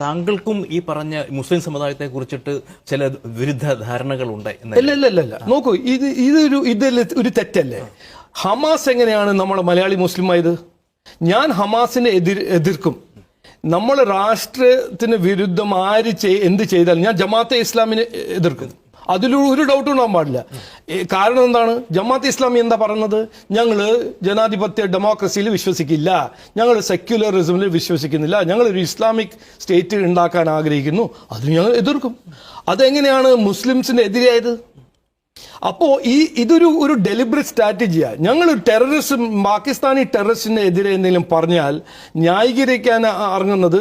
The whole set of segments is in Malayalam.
താങ്കൾക്കും ഈ പറഞ്ഞ മുസ്ലിം സമുദായത്തെ കുറിച്ചിട്ട് ചില വിരുദ്ധ ധാരണകളുണ്ട് ഇല്ല നോക്കൂ ഇത് ഇതൊരു ഇത് ഒരു തെറ്റല്ലേ? ഹമാസ് എങ്ങനെയാണ് നമ്മളെ മലയാളി മുസ്ലിമായത്? ഞാൻ ഹമാസിനെ എതിർ എതിർക്കും. നമ്മൾ രാഷ്ട്രത്തിന് വിരുദ്ധം ആര് ചെയ്- എന്ത് ചെയ്താലും ഞാൻ ജമാഅത്തെ ഇസ്ലാമിനെ എതിർക്കും. അതിൽ ഒരു ഡൗട്ടും ഉണ്ടാകാൻ പാടില്ല. കാരണം എന്താണ്? ജമാഅത്ത് ഇസ്ലാമി എന്താ പറയുന്നത്? ഞങ്ങൾ ജനാധിപത്യ ഡെമോക്രസിയിൽ വിശ്വസിക്കില്ല. ഞങ്ങൾ സെക്യുലറിസമിൽ വിശ്വസിക്കുന്നില്ല. ഞങ്ങൾ ഒരു ഇസ്ലാമിക് സ്റ്റേറ്റ് ഉണ്ടാക്കാൻ ആഗ്രഹിക്കുന്നു. അത് ഞങ്ങൾ എതിർക്കും. അതെങ്ങനെയാണ് മുസ്ലിംസിന് എതിരായത് അപ്പോ ഈ ഇതൊരു ഒരു ഡെലിബറേറ്റ് സ്ട്രാറ്റജിയാണ് ഞങ്ങൾ ടെററിസം പാകിസ്ഥാനി ടെററിസ്റ്റിന് എതിരെ എന്തെങ്കിലും പറഞ്ഞാൽ ന്യായീകരിക്കാൻ ഇറങ്ങുന്നത്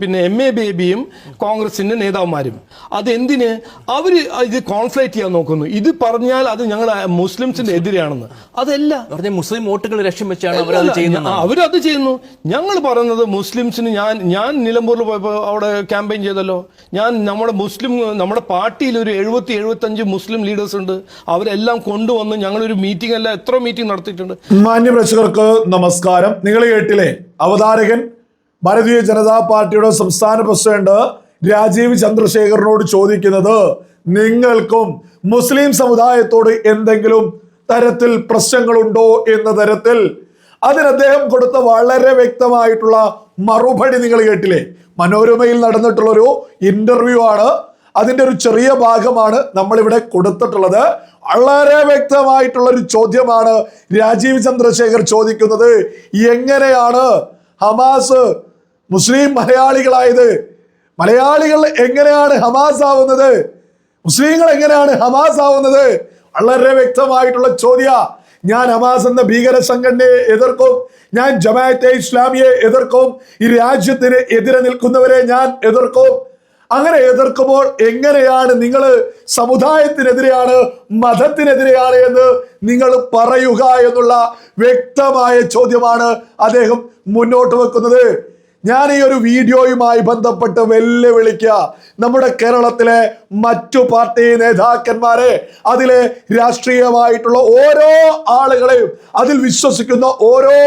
പിന്നെ എം എ ബേബിയും കോൺഗ്രസിന്റെ നേതാവുമാരും. അതെന്തിന്? അവർ ഇത് കോൺഫ്ലേറ്റ് ചെയ്യാൻ നോക്കുന്നു. ഇത് പറഞ്ഞാൽ അത് ഞങ്ങൾ മുസ്ലിംസിന്റെ എതിരെയാണെന്ന് അതല്ല. മുസ്ലിം വോട്ടുകൾ ലക്ഷ്യം വെച്ചാണ് അവരത് ചെയ്യുന്നത്. അവരത് ചെയ്യുന്നു. ഞങ്ങൾ പറയുന്നത് മുസ്ലിംസിന് ഞാൻ ഞാൻ നിലമ്പൂരിൽ പോയപ്പോൾ അവിടെ ക്യാമ്പയിൻ ചെയ്തല്ലോ. ഞാൻ നമ്മുടെ മുസ്ലിം നമ്മുടെ പാർട്ടിയിൽ ഒരു എഴുപത്തി എഴുപത്തഞ്ച് മുസ്ലിം ലീഡേഴ്സ് ഉണ്ട്. അവരെല്ലാം കൊണ്ടുവന്ന് ഞങ്ങളൊരു മീറ്റിംഗ് അല്ല എത്ര മീറ്റിംഗ് നടത്തിയിട്ടുണ്ട്. മാന്യ പ്രേക്ഷകർക്ക് നമസ്കാരം. നിങ്ങൾ കേട്ടില്ലേ? അവതാരകൻ ഭാരതീയ ജനതാ പാർട്ടിയുടെ സംസ്ഥാന പ്രസിഡന്റ് രാജീവ് ചന്ദ്രശേഖരനോട് ചോദിക്കുന്നത് നിങ്ങൾക്കും മുസ്ലിം സമുദായത്തോട് എന്തെങ്കിലും തരത്തിൽ പ്രശ്നങ്ങളുണ്ടോ എന്ന തരത്തിൽ? അതിന് അദ്ദേഹം കൊടുത്ത വളരെ വ്യക്തമായിട്ടുള്ള മറുപടി നിങ്ങൾ കേട്ടില്ലേ? മനോരമയിൽ നടന്നിട്ടുള്ളൊരു ഇന്റർവ്യൂ ആണ്. അതിന്റെ ഒരു ചെറിയ ഭാഗമാണ് നമ്മളിവിടെ കൊടുത്തിട്ടുള്ളത്. വളരെ വ്യക്തമായിട്ടുള്ള ഒരു ചോദ്യമാണ് രാജീവ് ചന്ദ്രശേഖർ ചോദിക്കുന്നത്. എങ്ങനെയാണ് ഹമാസ് മുസ്ലിം മലയാളികളായത്? മലയാളികൾ എങ്ങനെയാണ് ഹമാസ് ആവുന്നത്? മുസ്ലിങ്ങൾ എങ്ങനെയാണ് ഹമാസ് ആവുന്നത്? വളരെ വ്യക്തമായിട്ടുള്ള ചോദ്യ. ഞാൻ ഹമാസ് എന്ന ഭീകര സംഘടനയെ എതിർക്കും. ഞാൻ ജമാഅത്തെ ഇസ്ലാമിയെ എതിർക്കും. ഈ രാജ്യത്തിന് എതിരെ നിൽക്കുന്നവരെ ഞാൻ എതിർക്കും. അങ്ങനെ എതിർക്കുമ്പോൾ എങ്ങനെയാണ് നിങ്ങൾ സമുദായത്തിനെതിരെയാണ് മതത്തിനെതിരെയാണ് എന്ന് നിങ്ങൾ പറയുക എന്നുള്ള വ്യക്തമായ ചോദ്യമാണ് അദ്ദേഹം മുന്നോട്ട് വെക്കുന്നത്. ഞാൻ ഈ ഒരു വീഡിയോയുമായി ബന്ധപ്പെട്ട് വെല്ലുവിളിക്കുക. നമ്മുടെ കേരളത്തിലെ മറ്റു പാർട്ടി നേതാക്കന്മാരെ അതിലെ രാഷ്ട്രീയമായിട്ടുള്ള ഓരോ ആളുകളെയും അതിൽ വിശ്വസിക്കുന്ന ഓരോ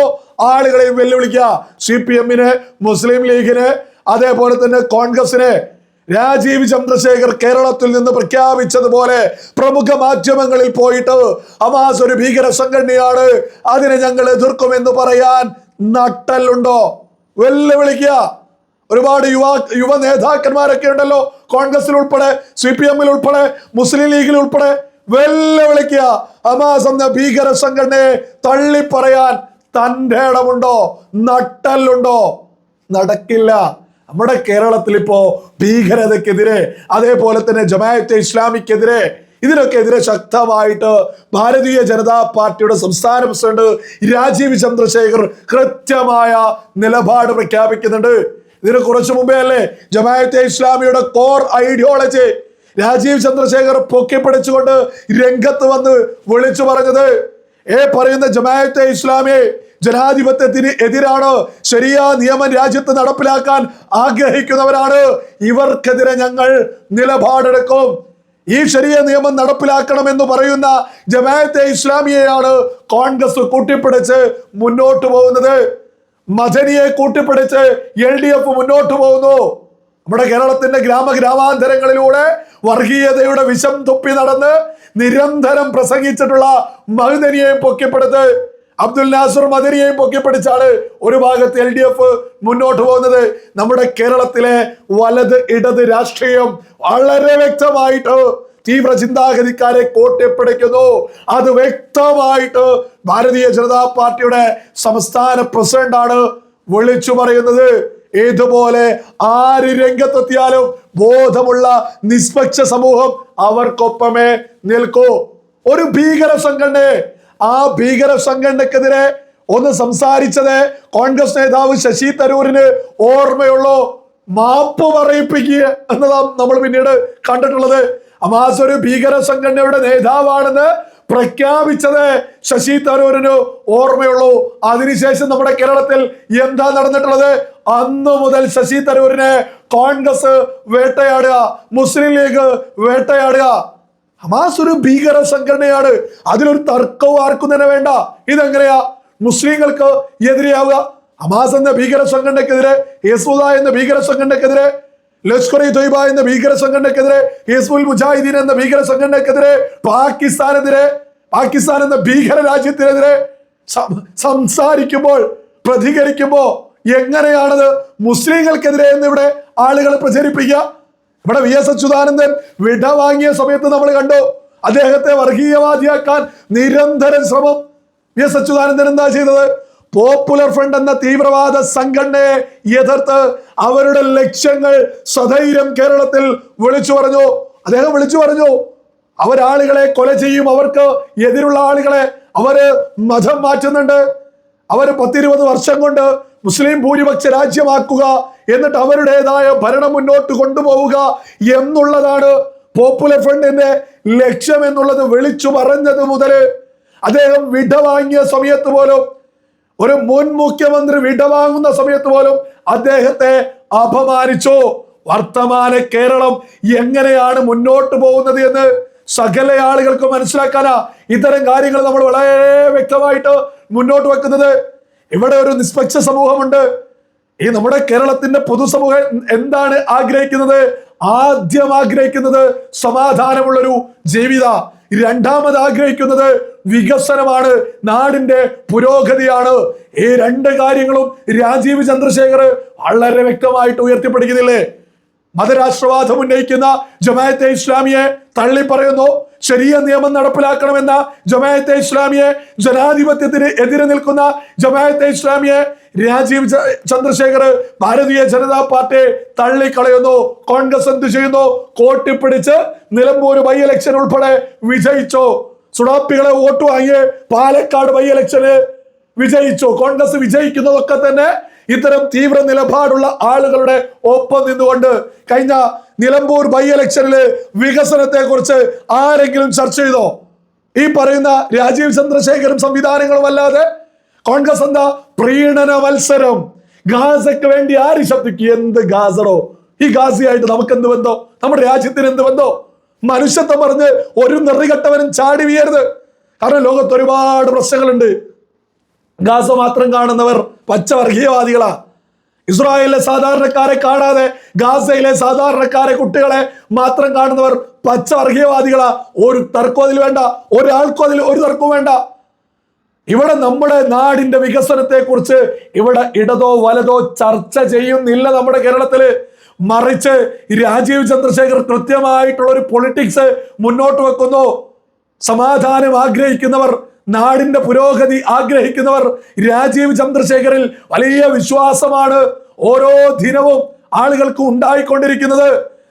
ആളുകളെയും വെല്ലുവിളിക്കുക. സി പി എമ്മിന് മുസ്ലിം ലീഗിന് അതേപോലെ തന്നെ കോൺഗ്രസിന് രാജീവ് ചന്ദ്രശേഖർ കേരളത്തിൽ നിന്ന് പ്രഖ്യാപിച്ചതുപോലെ പ്രമുഖ മാധ്യമങ്ങളിൽ പോയിട്ട് ഹമാസ് ഒരു ഭീകര സംഘടനയാണ്. അതിനെ ഞങ്ങൾ എതിർക്കുമെന്ന് പറയാൻ നട്ടല്ലുണ്ടോ വെല്ലുവിളിക്കുക. ഒരുപാട് യുവാ യുവ നേതാക്കന്മാരൊക്കെ ഉണ്ടല്ലോ. കോൺഗ്രസിൽ ഉൾപ്പെടെ സി പി എമ്മിൽ ഉൾപ്പെടെ മുസ്ലിം ലീഗിൽ ഉൾപ്പെടെ വെല്ലുവിളിക്കുക. ഹമാസ് എന്ന ഭീകര സംഘടനയെ തള്ളിപ്പറയാൻ തന്റെ ഇടമുണ്ടോ? നട്ടല്ലുണ്ടോ നടക്കില്ല. നമ്മുടെ കേരളത്തിൽ ഇപ്പോ ഭീകരതയ്ക്കെതിരെ അതേപോലെ തന്നെ ജമായത്തെ ഇസ്ലാമിക്കെതിരെ ഇതിനൊക്കെ എതിരെ ശക്തമായിട്ട് ഭാരതീയ ജനതാ പാർട്ടിയുടെ സംസ്ഥാന പ്രസിഡന്റ് രാജീവ് ചന്ദ്രശേഖർ കൃത്യമായ നിലപാട് പ്രഖ്യാപിക്കുന്നുണ്ട്. ഇതിന് കുറച്ചു മുമ്പേ അല്ലേ ജമായത്തെ ഇസ്ലാമിയുടെ കോർ ഐഡിയോളജി രാജീവ് ചന്ദ്രശേഖർ പൊക്കിപ്പിടിച്ചുകൊണ്ട് രംഗത്ത് വന്ന് വിളിച്ചു പറഞ്ഞത്. ഏ പറയുന്ന ജമായത്തെ ഇസ്ലാമി ജനാധിപത്യത്തിന് എതിരാണ്. ശരിയാ നിയമം രാജ്യത്ത് നടപ്പിലാക്കാൻ ആഗ്രഹിക്കുന്നവരാണ്. ഇവർക്കെതിരെ ഞങ്ങൾ നിലപാടെടുക്കും. ഈ ശരിയ നിയമം നടപ്പിലാക്കണമെന്ന് പറയുന്ന ജമാഅത്തെ ഇസ്ലാമിയെയാണ് കോൺഗ്രസ് കൂട്ടിപ്പിടിച്ച് മുന്നോട്ട് പോകുന്നത്. മദനിയെ കൂട്ടിപ്പിടിച്ച് എൽ ഡി എഫ് മുന്നോട്ട് പോകുന്നു. നമ്മുടെ കേരളത്തിന്റെ ഗ്രാമ ഗ്രാമാന്തരങ്ങളിലൂടെ വർഗീയതയുടെ വിഷം തുപ്പി നടന്ന് നിരന്തരം പ്രസംഗിച്ചിട്ടുള്ള മഹുദനിയെ പൊക്കിപ്പെടുത്ത് അബ്ദുൽ നാസർ മദനിയെയും പൊക്കിപ്പിടിച്ചാണ് ഒരു ഭാഗത്ത് എൽ ഡി എഫ് മുന്നോട്ട് പോകുന്നത്. നമ്മുടെ കേരളത്തിലെ വലത് ഇടത് രാഷ്ട്രീയം വളരെ വ്യക്തമായിട്ട് തീവ്ര ചിന്താഗതിക്കാരെ കോട്ടിപ്പിടിക്കുന്നു അത് വ്യക്തമായിട്ട് ഭാരതീയ ജനതാ പാർട്ടിയുടെ സംസ്ഥാന പ്രസിഡന്റാണ് വിളിച്ചു പറയുന്നത്. ഇതുപോലെ ആര് രംഗത്തെത്തിയാലും ബോധമുള്ള നിഷ്പക്ഷ സമൂഹം അവർക്കൊപ്പമേ നിൽക്കൂ. ഒരു ഭീകര സംഘടനയെ ആ ഭീകര സംഘടനക്കെതിരെ ഒന്ന് സംസാരിച്ചത് കോൺഗ്രസ് നേതാവ് ശശി തരൂരിന് ഓർമ്മയുള്ളൂ? മാപ്പ് പറയിപ്പിക്കുക എന്നതാണ് നമ്മൾ പിന്നീട് കണ്ടിട്ടുള്ളത്. അമാസ് ഒരു ഭീകര സംഘടനയുടെ നേതാവാണെന്ന് പ്രഖ്യാപിച്ചത് ശശി തരൂരിന് ഓർമ്മയുള്ളൂ. അതിനുശേഷം നമ്മുടെ കേരളത്തിൽ എന്താ നടന്നിട്ടുള്ളത്? അന്ന് മുതൽ ശശി തരൂരിനെ കോൺഗ്രസ് വേട്ടയാടുക മുസ്ലിം ലീഗ് വേട്ടയാടുക. ഹമാസ് ഒരു ഭീകര സംഘടനയാണ്. അതിലൊരു തർക്കവും ആർക്കും തന്നെ വേണ്ട. ഇതെങ്ങനെയാ? മുസ്ലിങ്ങൾക്ക് എതിരെയാവുക. ഹമാസ് എന്ന ഭീകര സംഘടനക്കെതിരെ യേസുദ എന്ന ഭീകര സംഘടനക്കെതിരെ ലഷ്കർ ഇ തൊയ്ബ എന്ന ഭീകര സംഘടനക്കെതിരെ ഹിസ്ബുൽ മുജാഹിദീൻ എന്ന ഭീകര സംഘടനക്കെതിരെ പാകിസ്ഥാനെതിരെ പാകിസ്ഥാൻ എന്ന ഭീകര രാജ്യത്തിനെതിരെ സംസാരിക്കുമ്പോൾ പ്രതികരിക്കുമ്പോൾ എങ്ങനെയാണത്? മുസ്ലിങ്ങൾക്കെതിരെ എന്ന് ഇവിടെ ആളുകൾ പ്രചരിപ്പിക്കുക. ഇവിടെ വി എസ് അച്യുതാനന്ദൻ വിട വാങ്ങിയ സമയത്ത് നമ്മൾ കണ്ടു. അദ്ദേഹത്തെ വർഗീയവാദിയാക്കാൻ നിരന്തരം ശ്രമം. വി എസ് അച്യുതാനന്ദൻ എന്താ ചെയ്തത്? പോപ്പുലർ ഫ്രണ്ട് എന്ന തീവ്രവാദ സംഘടനയെ എതിർത്ത് അവരുടെ ലക്ഷ്യങ്ങൾ സധൈര്യം കേരളത്തിൽ വിളിച്ചു പറഞ്ഞു. അദ്ദേഹം വിളിച്ചു പറഞ്ഞു അവരാളുകളെ കൊല ചെയ്യും. അവർക്ക് എതിരുള്ള ആളുകളെ അവർ മതം മാറ്റുന്നുണ്ട്. അവർ പത്തിരുപത് വർഷം കൊണ്ട് മുസ്ലിം ഭൂരിപക്ഷ രാജ്യമാക്കുക എന്നിട്ട് അവരുടേതായ ഭരണം മുന്നോട്ട് കൊണ്ടുപോവുക എന്നുള്ളതാണ് പോപ്പുലർ ഫ്രണ്ടിന്റെ ലക്ഷ്യം എന്നുള്ളത് വിളിച്ചു പറഞ്ഞത് മുതൽ അദ്ദേഹം വിട വാങ്ങിയ സമയത്ത് പോലും ഒരു മുൻ മുഖ്യമന്ത്രി വിടവാങ്ങുന്ന സമയത്ത് പോലും അദ്ദേഹത്തെ അപമാനിച്ചു. വർത്തമാന കേരളം എങ്ങനെയാണ് മുന്നോട്ട് പോകുന്നത് എന്ന് സകല ആളുകൾക്ക് മനസ്സിലാക്കാനാ ഇത്തരം കാര്യങ്ങൾ നമ്മൾ വളരെ വ്യക്തമായിട്ട് മുന്നോട്ട് വെക്കുന്നത്. ഇവിടെ ഒരു നിഷ്പക്ഷ സമൂഹമുണ്ട്. ഈ നമ്മുടെ കേരളത്തിന്റെ പൊതുസമൂഹം എന്താണ് ആഗ്രഹിക്കുന്നത്? ആദ്യം ആഗ്രഹിക്കുന്നത് സമാധാനമുള്ളൊരു ജീവിത. രണ്ടാമത് ആഗ്രഹിക്കുന്നത് വികസനമാണ്. നാടിന്റെ പുരോഗതിയാണ്. ഈ രണ്ട് കാര്യങ്ങളും രാജീവ് ചന്ദ്രശേഖർ വളരെ വ്യക്തമായിട്ട് ഉയർത്തിപ്പിടിക്കുന്നില്ലേ? മതരാഷ്ട്രവാദം ഉന്നയിക്കുന്ന ജമായത്തെ ഇസ്ലാമിയെ തള്ളി പറയുന്നു ശരിയ നിയമം നടപ്പിലാക്കണമെന്ന ജമായത്തെ ഇസ്ലാമിയെ ജനാധിപത്യത്തിന് എതിരെ നിൽക്കുന്ന ജമായത്തെ ഇസ്ലാമിയെ രാജീവ് ചന്ദ്രശേഖർ ഭാരതീയ ജനതാ പാർട്ടിയെ തള്ളിക്കളയുന്നു. കോൺഗ്രസ് എന്ത് ചെയ്യുന്നു? കോട്ടിപ്പിടിച്ച് നിലമ്പൂർ ബൈ ഇലക്ഷൻ ഉൾപ്പെടെ വിജയിച്ചു. സുഡാപ്പികളെ വോട്ട് വാങ്ങി പാലക്കാട് ബൈ ഇലക്ഷന് വിജയിച്ചു. കോൺഗ്രസ് വിജയിക്കുന്നതൊക്കെ തന്നെ ഇത്തരം തീവ്ര നിലപാടുള്ള ആളുകളുടെ ഒപ്പം നിന്നുകൊണ്ട് കഴിഞ്ഞ നിലമ്പൂർ ബൈ ഇലക്ഷനിൽ വികസനത്തെ കുറിച്ച് ആരെങ്കിലും ചർച്ച ചെയ്തോ? ഈ പറയുന്ന രാജീവ് ചന്ദ്രശേഖരും സംവിധാനങ്ങളും അല്ലാതെ കോൺഗ്രസ് എന്താ? പ്രീണന മത്സരം ഗാസയ്ക്ക് വേണ്ടി ആര് ശബ്ദിക്കും? എന്ത് ഗാസറോ? ഈ ഗാസിയായിട്ട് നമുക്ക് എന്ത് ബന്ധോ? നമ്മുടെ രാജ്യത്തിന് എന്ത് ബന്ധോ? മനുഷ്യത്വം പറഞ്ഞ് ഒരു നെറികെട്ടവനും ചാടി വീയരുത് കാരണം ലോകത്ത് ഒരുപാട് പ്രശ്നങ്ങളുണ്ട്. ഗാസ മാത്രം കാണുന്നവർ പച്ചവർഗീയവാദികളാ. ഇസ്രായേലിലെ സാധാരണക്കാരെ കാണാതെ ഗാസയിലെ സാധാരണക്കാരെ കുട്ടികളെ മാത്രം കാണുന്നവർ പച്ചവർഗീയവാദികളാ. ഒരു തർക്കവും അതിൽ വേണ്ട ഒരാൾക്കും അതിൽ ഒരു തർക്കവും വേണ്ട. ഇവിടെ നമ്മുടെ നാടിന്റെ വികസനത്തെ കുറിച്ച് ഇവിടെ ഇടതോ വലതോ ചർച്ച ചെയ്യുന്നില്ല നമ്മുടെ കേരളത്തിൽ. മറിച്ച് രാജീവ് ചന്ദ്രശേഖർ കൃത്യമായിട്ടുള്ള ഒരു പൊളിറ്റിക്സ് മുന്നോട്ട് വെക്കുന്നു. സമാധാനം ആഗ്രഹിക്കുന്നവർ നാടിന്റെ പുരോഗതി ആഗ്രഹിക്കുന്നവർ രാജീവ് ചന്ദ്രശേഖറിൽ വലിയ വിശ്വാസമാണ്. ഓരോ ദിനവും ആളുകൾക്ക് ഉണ്ടായിക്കൊണ്ടിരിക്കുന്നത്.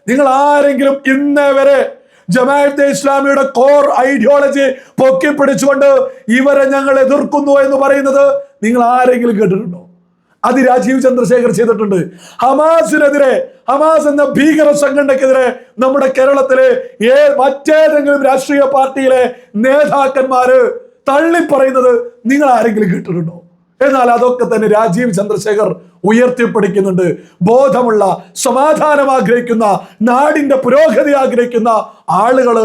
നിങ്ങൾ ആരെങ്കിലും ഇന്നേ വരെ ജമാഅത്തെ ഇസ്ലാമിയുടെ കോർ ഐഡിയോളജി പൊക്കിപ്പിടിച്ചുകൊണ്ട് ഇവരെ ഞങ്ങൾ എതിർക്കുന്നു എന്ന് പറയുന്നത് നിങ്ങൾ ആരെങ്കിലും കേട്ടിട്ടുണ്ടോ? അത് രാജീവ് ചന്ദ്രശേഖർ ചെയ്തിട്ടുണ്ട്. ഹമാസിനെതിരെ ഹമാസ് എന്ന ഭീകര സംഘടനക്കെതിരെ നമ്മുടെ കേരളത്തിലെ ഏ മറ്റേതെങ്കിലും രാഷ്ട്രീയ പാർട്ടിയിലെ നേതാക്കന്മാര് തള്ളിപ്പറയുന്നത് നിങ്ങൾ ആരെങ്കിലും കേട്ടിട്ടുണ്ടോ? എന്നാൽ അതൊക്കെ തന്നെ രാജീവ് ചന്ദ്രശേഖർ ഉയർത്തിപ്പിടിക്കുന്നുണ്ട്. ബോധമുള്ള സമാധാനം ആഗ്രഹിക്കുന്ന നാടിന്റെ പുരോഗതി ആഗ്രഹിക്കുന്ന ആളുകൾ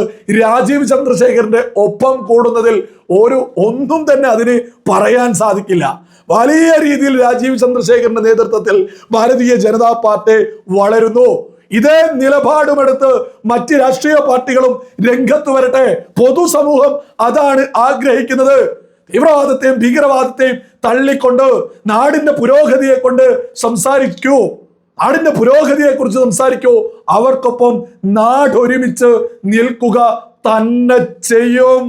രാജീവ് ചന്ദ്രശേഖരന്റെ ഒപ്പം കൂടുന്നതിൽ ഒരു ഒന്നും തന്നെ അതിന് പറയാൻ സാധിക്കില്ല. വലിയ രീതിയിൽ രാജീവ് ചന്ദ്രശേഖരന്റെ നേതൃത്വത്തിൽ ഭാരതീയ ജനതാ പാർട്ടി വളരുന്നു. ഇതേ നിലപാടുമെടുത്ത് മറ്റ് രാഷ്ട്രീയ പാർട്ടികളും രംഗത്ത് വരട്ടെ. പൊതുസമൂഹം അതാണ് ആഗ്രഹിക്കുന്നത്. തീവ്രവാദത്തെയും ഭീകരവാദത്തെയും തള്ളിക്കൊണ്ട് നാടിന്റെ പുരോഗതിയെ കൊണ്ട് സംസാരിക്കൂ. നാടിന്റെ പുരോഗതിയെ കുറിച്ച് സംസാരിക്കൂ. അവർക്കൊപ്പം നാടൊരുമിച്ച് നിൽക്കുക തന്നെ ചെയ്യും.